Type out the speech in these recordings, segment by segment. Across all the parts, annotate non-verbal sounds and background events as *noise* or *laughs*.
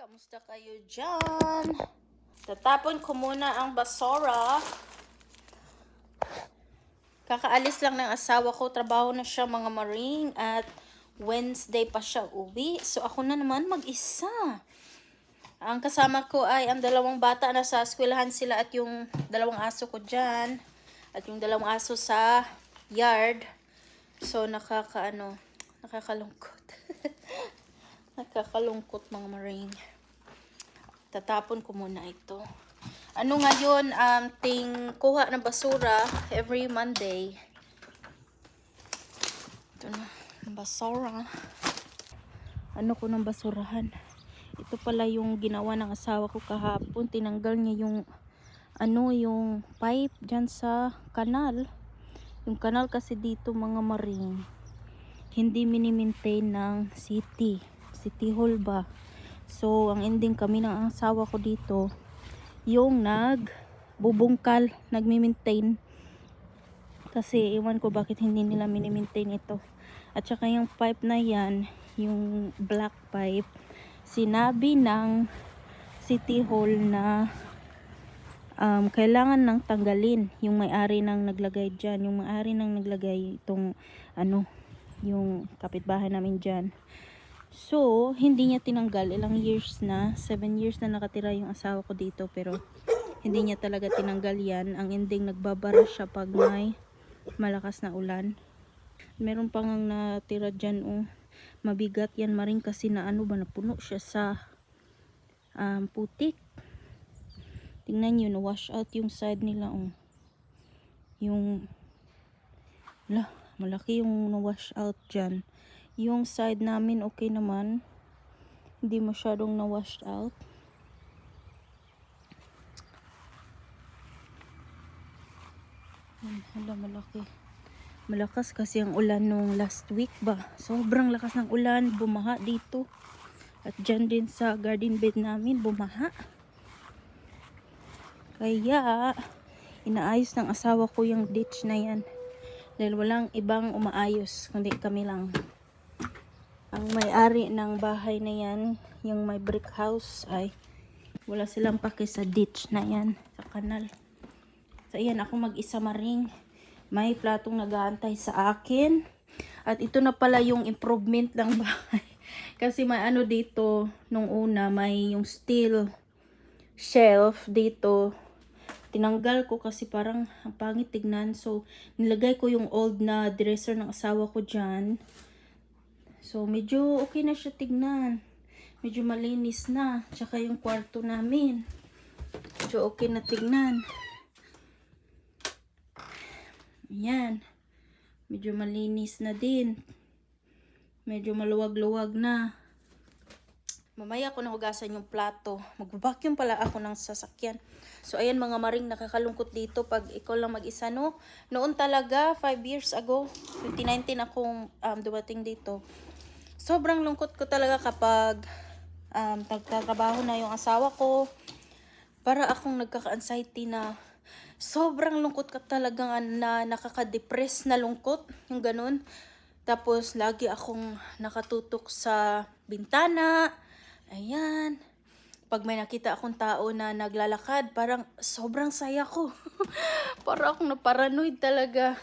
Kamusta kayo dyan? Tatapon ko muna ang basura. Kakaalis lang ng asawa ko. Trabaho na siya mga maring at Wednesday pa siya uwi. So ako na naman mag-isa. Ang kasama ko ay ang dalawang bata na sa eskwelahan sila at yung dalawang aso ko dyan. At yung dalawang aso sa yard. So nakakaano, nakakalungkot. *laughs* Nakakalungkot mga maring. Tatapon ko muna ito. Ano ngayon, um, ting kuha ng basura every Monday. Ito na, basura. Ano ko ng basurahan? Ito pala yung ginawa ng asawa ko kahapon. Tinanggal niya yung ano, yung pipe dyan sa kanal. Yung kanal kasi dito mga maring hindi minimaintain ng city. City Hall ba? So, ang ending kami ng asawa ko dito, yung nag bubungkal, nagmi-maintain. Kasi iwan ko bakit hindi nila minimaintain ito. At saka yung pipe na yan, yung black pipe, sinabi ng City Hall na um, kailangan nang tanggalin yung may-ari ng naglagay dyan. Yung may-ari ng naglagay itong ano, yung kapitbahay namin dyan. So, hindi niya tinanggal. Ilang years na. 7 years na nakatira yung asawa ko dito. Pero, hindi niya talaga tinanggal yan. Ang ending, nagbabara siya pag may malakas na ulan. Meron pang ang natira dyan, oh. Mabigat yan maring kasi na ano ba, napuno siya sa um, putik. Tingnan nyo, na-wash out yung side nila, oh. Yung, la, malaki yung na-wash out dyan. Yung side namin okay naman. Hindi masyadong na-washed out. Yan, hala malaki. Malakas kasi ang ulan nung last week ba. Sobrang lakas ng ulan. Bumaha dito. At dyan din sa garden bed namin, bumaha. Kaya, inaayos ng asawa ko yung ditch na yan. Dahil walang ibang umaayos, kundi kami lang ang may-ari ng bahay na yan, yung may brick house, ay wala silang paki sa ditch na yan, sa kanal. So, ayan, ako mag-isa maring. May platong nag-aantay sa akin. At ito na pala yung improvement ng *laughs* bahay. Kasi may ano dito, nung una, may yung steel shelf dito. Tinanggal ko kasi parang ang pangit tignan. So, nilagay ko yung old na dresser ng asawa ko dyan. So, medyo okay na siya tignan. Medyo malinis na. Tsaka yung kwarto namin. Medyo okay na tignan. Ayan. Medyo malinis na din. Medyo maluwag-luwag na. Mamaya ko na hugasan yung plato. Mag-vacuum pala ako ng sasakyan. So, ayan mga maring nakakalungkot dito pag ikaw lang mag-isa, no? Noon talaga, 5 years ago, 2019 akong um, dumating dito. Sobrang lungkot ko talaga kapag um, nagtatrabaho na yung asawa ko. Para akong nagkaka-anxiety na sobrang lungkot ka talaga na nakaka-depress na lungkot. Yung ganun. Tapos, lagi akong nakatutok sa bintana. Ayan. Pag may nakita akong tao na naglalakad, parang sobrang saya ko. *laughs* para akong naparanoid talaga.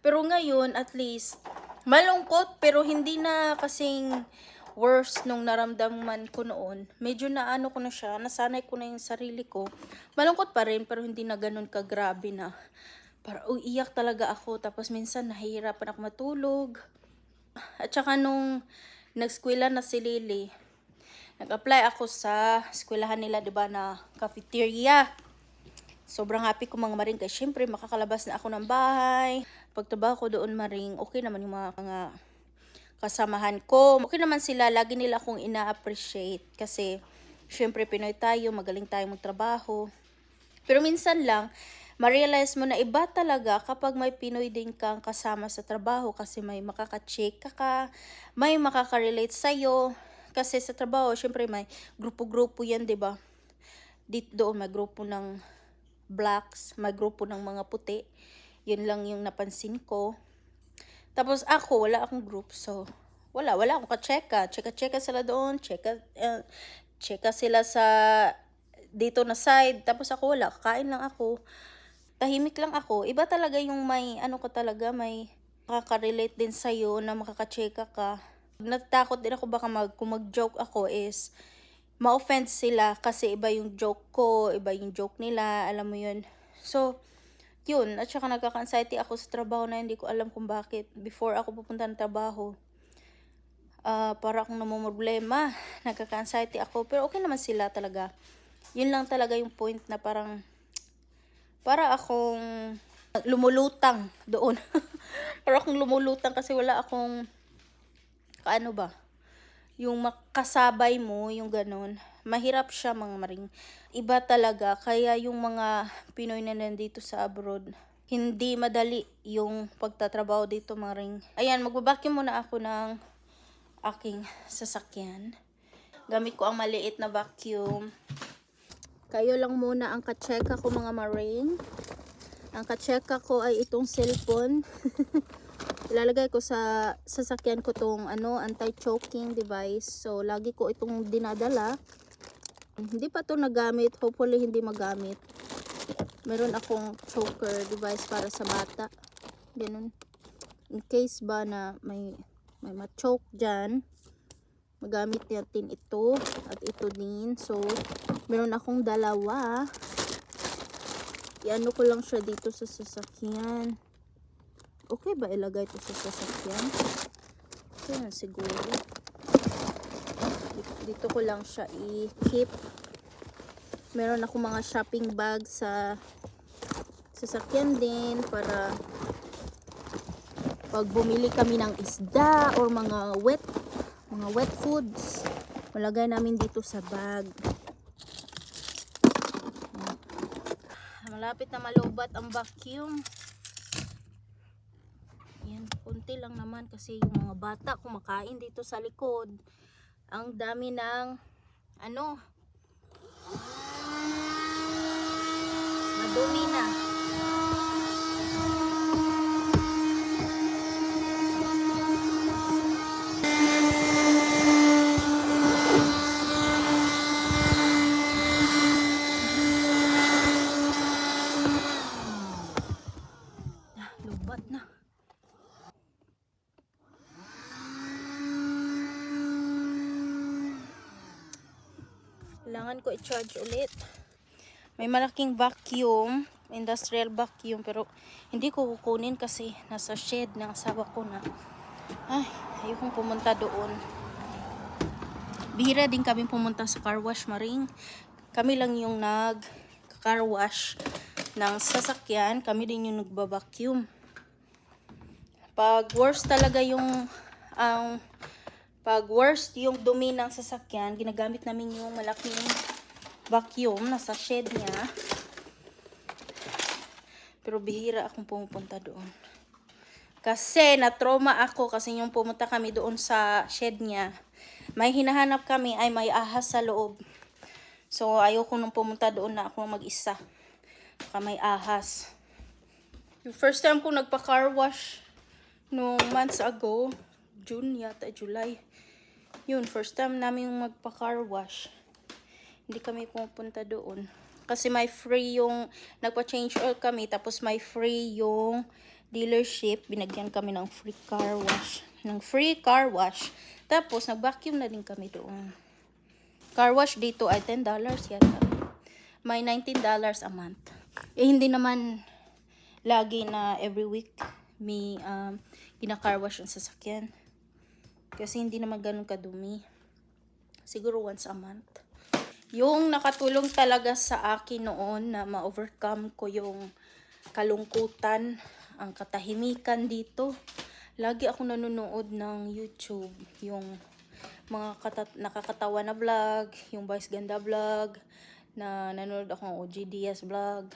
Pero ngayon, at least, malungkot pero hindi na kasing worse nung naramdaman ko noon. Medyo na ano ko na siya, nasanay ko na yung sarili ko. Malungkot pa rin pero hindi na ganun kagrabe na. Para uiyak talaga ako tapos minsan nahihirapan ako matulog. At saka nung nag-skwela na si Lily, nag-apply ako sa eskwelahan nila, 'di ba, na cafeteria. Sobrang happy ko mga maring kasi syempre makakalabas na ako ng bahay. Pagtrabaho ko doon maring, okay naman yung mga, mga kasamahan ko. Okay naman sila, lagi nila akong ina-appreciate kasi syempre Pinoy tayo, magaling tayo magtrabaho. Pero minsan lang, ma-realize mo na iba talaga kapag may Pinoy din kang kasama sa trabaho kasi may makaka-check ka ka, may makaka-relate sa'yo. Kasi sa trabaho, syempre may grupo-grupo yan, 'di ba? Dito doon may grupo ng blacks, may grupo ng mga puti. Yun lang yung napansin ko. Tapos ako, wala akong group. So, wala. Wala akong ka-checka. Checka-checka sila doon. Checka, uh, cheka sila sa dito na side, tapos ako wala, kakain lang ako. Tahimik lang ako. Iba talaga yung may, ano ka talaga, may makaka-relate din sa'yo na makakacheka ka. Natatakot din ako baka mag, kung mag-joke ako is ma-offend sila kasi iba yung joke ko, iba yung joke nila, alam mo yun. So, yun, at saka nagkaka-anxiety ako sa trabaho na hindi ko alam kung bakit. Before ako pupunta ng trabaho, ah para akong namumroblema, nagkaka-anxiety ako. Pero okay naman sila talaga. Yun lang talaga yung point na parang, para akong lumulutang doon. *laughs* para akong lumulutang kasi wala akong, kaano ba, yung makasabay mo, yung ganun, mahirap siya mga maring. Iba talaga, kaya yung mga Pinoy na nandito sa abroad, hindi madali yung pagtatrabaho dito mga ring. Ayan, magbabacuum muna ako ng aking sasakyan. Gamit ko ang maliit na vacuum. Kayo lang muna ang kacheka ko mga maring. Ang kacheka ko ay itong cellphone. *laughs* Ilalagay ko sa sasakyan ko tong ano, anti-choking device. So, lagi ko itong dinadala. Hindi pa to nagamit. Hopefully, hindi magamit. Meron akong choker device para sa bata. Ganun. In case ba na may may ma-choke dyan, magamit natin ito at ito din. So, meron akong dalawa. Iano ko lang siya dito sa sasakyan. Okay ba ilagay ito sa sasakyan? Okay na siguro. Dito, dito ko lang siya i-keep. Meron ako mga shopping bag sa sasakyan din para pag bumili kami ng isda or mga wet mga wet foods malagay namin dito sa bag malapit na malubat ang vacuum yan kunti lang naman kasi yung mga bata kumakain dito sa likod. Ang dami ng ano madumi na Kailangan ko i-charge ulit. May malaking vacuum, industrial vacuum, pero hindi ko kukunin kasi nasa shed ng asawa ko na. Ay, ayokong pumunta doon. Bihira din kami pumunta sa car wash, Maring. Kami lang yung nag car wash ng sasakyan. Kami din yung nagbabacuum. Pag worst talaga yung ang pag worst yung dumi ng sasakyan, ginagamit namin yung malaking vacuum nasa shed niya. Pero bihira akong pumupunta doon. Kasi na-trauma ako kasi yung pumunta kami doon sa shed niya. May hinahanap kami ay may ahas sa loob. So ayoko nung pumunta doon na ako mag-isa. Baka may ahas. Yung first time ko nagpa-car wash nung months ago, June yata, July. Yun, first time namin magpa-car wash. Hindi kami pumunta doon. Kasi may free yung, nagpa-change oil kami, tapos may free yung dealership. Binagyan kami ng free car wash. Ng free car wash. Tapos, nag-vacuum na din kami doon. Car wash dito ay $10 yata. May $19 a month. Eh, hindi naman lagi na every week may um, gina-car wash ang sasakyan. Kasi hindi naman ganun kadumi. Siguro once a month. Yung nakatulong talaga sa akin noon na ma-overcome ko yung kalungkutan, ang katahimikan dito. Lagi ako nanonood ng YouTube, yung mga kata- nakakatawa na vlog, yung Vice Ganda vlog, na nanonood ako ng OG vlog,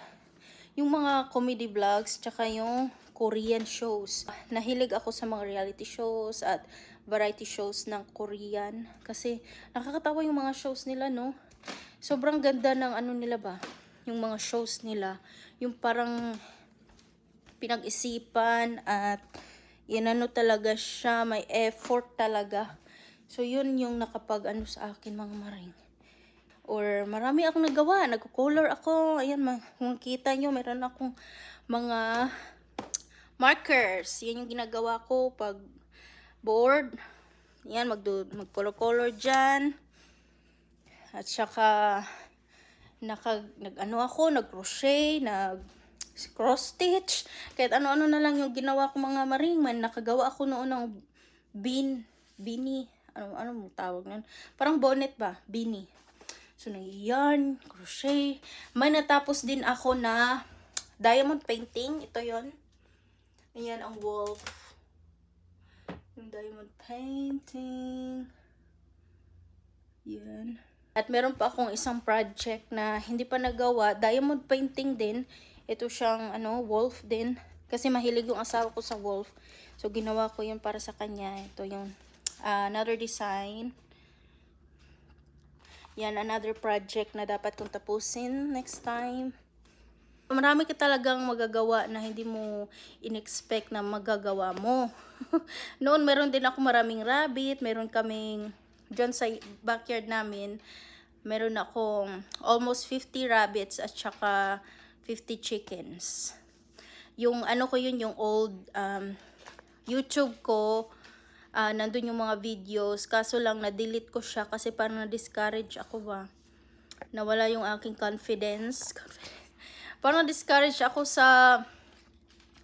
yung mga comedy vlogs, tsaka yung Korean shows. Nahilig ako sa mga reality shows at variety shows ng Korean. Kasi nakakatawa yung mga shows nila, no? Sobrang ganda ng ano nila ba? Yung mga shows nila. Yung parang pinag-isipan at inano talaga siya, may effort talaga. So, yun yung nakapag ano sa akin mga maring. Or marami akong nagawa. Nagko-color ako. Ayan, kung kita nyo, meron akong mga markers. Yan yung ginagawa ko pag board. Yan, mag-color-color dyan. At saka, naka, nag, ano ako, nag-crochet, nag cross stitch. Kahit ano-ano na lang yung ginawa ko mga maring man. Nakagawa ako noon ng bean, beanie. Ano, ano mo tawag nun? Parang bonnet ba? Beanie. So, yarn, crochet. May natapos din ako na diamond painting. Ito yon Ayan ang wolf. Yung diamond painting. Yan. At meron pa akong isang project na hindi pa nagawa. Diamond painting din. Ito siyang ano, wolf din. Kasi mahilig yung asawa ko sa wolf. So, ginawa ko yun para sa kanya. Ito yung ah, another design. Yan, another project na dapat kong tapusin next time. Marami ka talagang magagawa na hindi mo in-expect na magagawa mo. *laughs* Noon, meron din ako maraming rabbit, meron kaming, dyan sa backyard namin, meron akong almost 50 rabbits at saka 50 chickens. Yung ano ko yun, yung old um, YouTube ko, ah nandun yung mga videos. Kaso lang, na-delete ko siya kasi parang na-discourage ako ba. Nawala yung aking confidence. *laughs* confidence. Parang na-discourage ako sa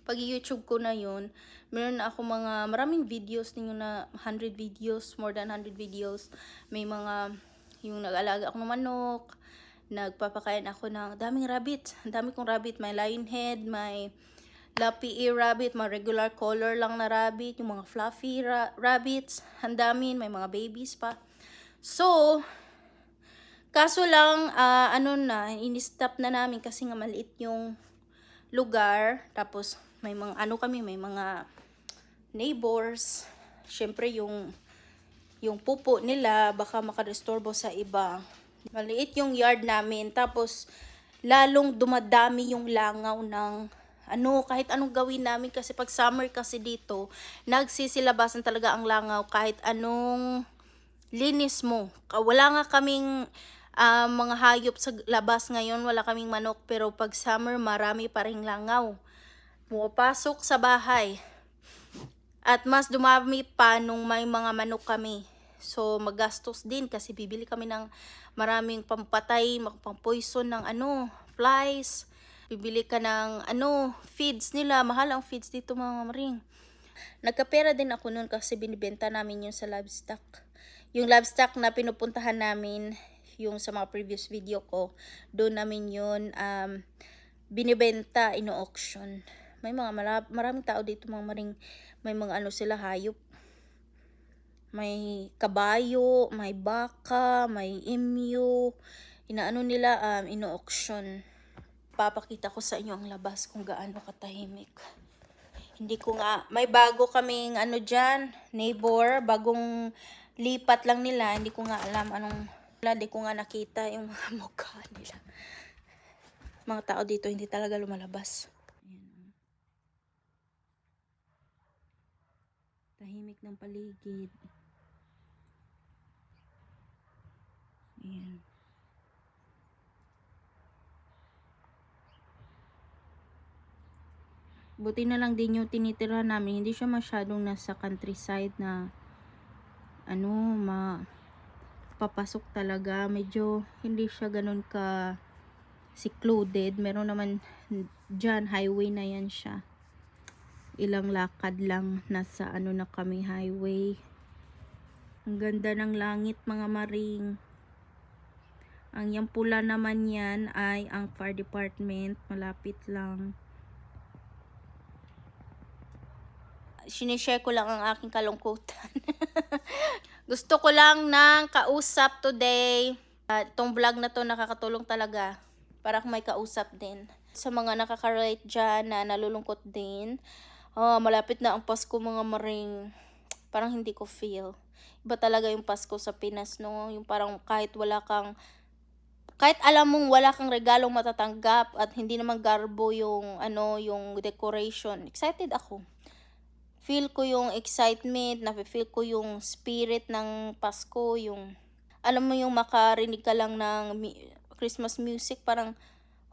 pag-YouTube ko na yun. Meron na ako mga, maraming videos ninyo na 100 videos, more than 100 videos. May mga, yung nag-alaga ako ng manok, nagpapakain ako ng daming rabbit. Ang dami kong rabbit. May lion head, may Lappy ear rabbit, mga regular color lang na rabbit, yung mga fluffy ra- rabbits, ang dami, may mga babies pa. So, kaso lang, ah, ano na, in-stop na namin kasi nga maliit yung lugar. Tapos, may mga, ano kami, may mga neighbors. Siyempre, yung, yung pupo nila, baka makarestorbo sa iba. Maliit yung yard namin. Tapos, lalong dumadami yung langaw ng ano, kahit anong gawin namin kasi pag summer kasi dito, nagsisilabasan talaga ang langaw kahit anong linis mo. Wala nga kaming ah, mga hayop sa labas ngayon, wala kaming manok, pero pag summer marami pa ring langaw. Pumapasok sa bahay. At mas dumami pa nung may mga manok kami. So, magastos din kasi bibili kami ng maraming pampatay, pampoison ng ano, flies. Bibili ka ng ano, feeds nila. Mahal ang feeds dito mga maring. Nagkapera din ako noon kasi binibenta namin yun sa livestock. Yung livestock na pinupuntahan namin, yung sa mga previous video ko, doon namin yun um, binibenta, ino-auction. May mga mara- maraming tao dito mga maring, may mga ano sila hayop. May kabayo, may baka, may emu. Inaano nila, um, ino-auction. Papakita ko sa inyo ang labas kung gaano katahimik. Hindi ko nga, may bago kaming ano dyan, neighbor, bagong lipat lang nila. Hindi ko nga alam anong, wala, ko nga nakita yung mga *laughs* mukha nila. Mga tao dito hindi talaga lumalabas. Ayan. oh. Tahimik ng paligid. Ayan. Buti na lang din yung tinitira namin. Hindi siya masyadong nasa countryside na ano, ma papasok talaga. Medyo hindi siya ganun ka secluded. Meron naman dyan, highway na yan siya. Ilang lakad lang nasa ano na kami highway. Ang ganda ng langit mga maring. Ang yung pula naman yan ay ang fire department. Malapit lang. sinishare ko lang ang aking kalungkutan. *laughs* Gusto ko lang ng kausap today. Uh, itong vlog na to nakakatulong talaga para may kausap din. Sa mga nakaka-relate dyan na nalulungkot din. Oh, malapit na ang Pasko mga maring. Parang hindi ko feel. Iba talaga yung Pasko sa Pinas, no? Yung parang kahit wala kang kahit alam mong wala kang regalong matatanggap at hindi naman garbo yung ano yung decoration excited ako feel ko yung excitement, na feel ko yung spirit ng Pasko, yung alam mo yung makarinig ka lang ng Christmas music, parang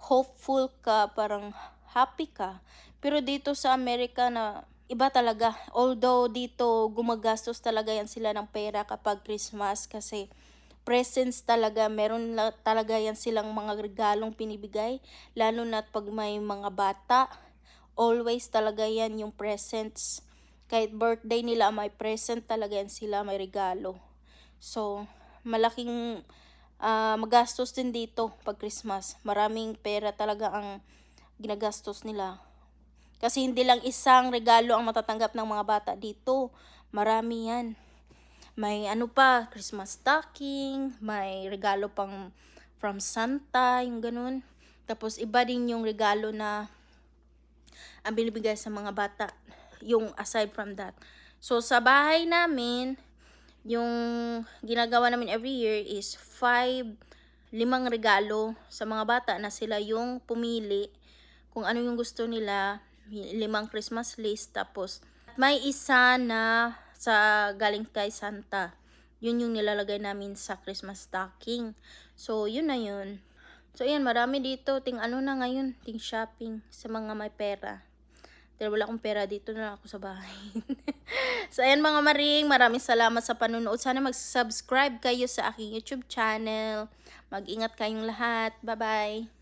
hopeful ka, parang happy ka. Pero dito sa Amerika na iba talaga. Although dito gumagastos talaga yan sila ng pera kapag Christmas kasi presents talaga, meron na talaga yan silang mga regalong pinibigay. Lalo na pag may mga bata, always talaga yan yung presents. Kahit birthday nila, may present talaga yan sila, may regalo. So, malaking ah, magastos din dito pag Christmas. Maraming pera talaga ang ginagastos nila. Kasi hindi lang isang regalo ang matatanggap ng mga bata dito. Marami yan. May ano pa, Christmas stocking, may regalo pang from Santa, yung ganun. Tapos iba din yung regalo na ang binibigay sa mga bata. Yung aside from that. So sa bahay namin, yung ginagawa namin every year is five, limang regalo sa mga bata na sila yung pumili kung ano yung gusto nila, limang Christmas list, tapos may isa na sa galing kay Santa. Yun yung nilalagay namin sa Christmas stocking. So, yun na yun. So, ayan, marami dito. Ting ano na ngayon, ting shopping sa mga may pera. Dahil wala akong pera dito na ako sa bahay. *laughs* so, ayan mga maring, maraming salamat sa panunood. Sana mag-subscribe kayo sa aking YouTube channel. Mag-ingat kayong lahat. Bye-bye!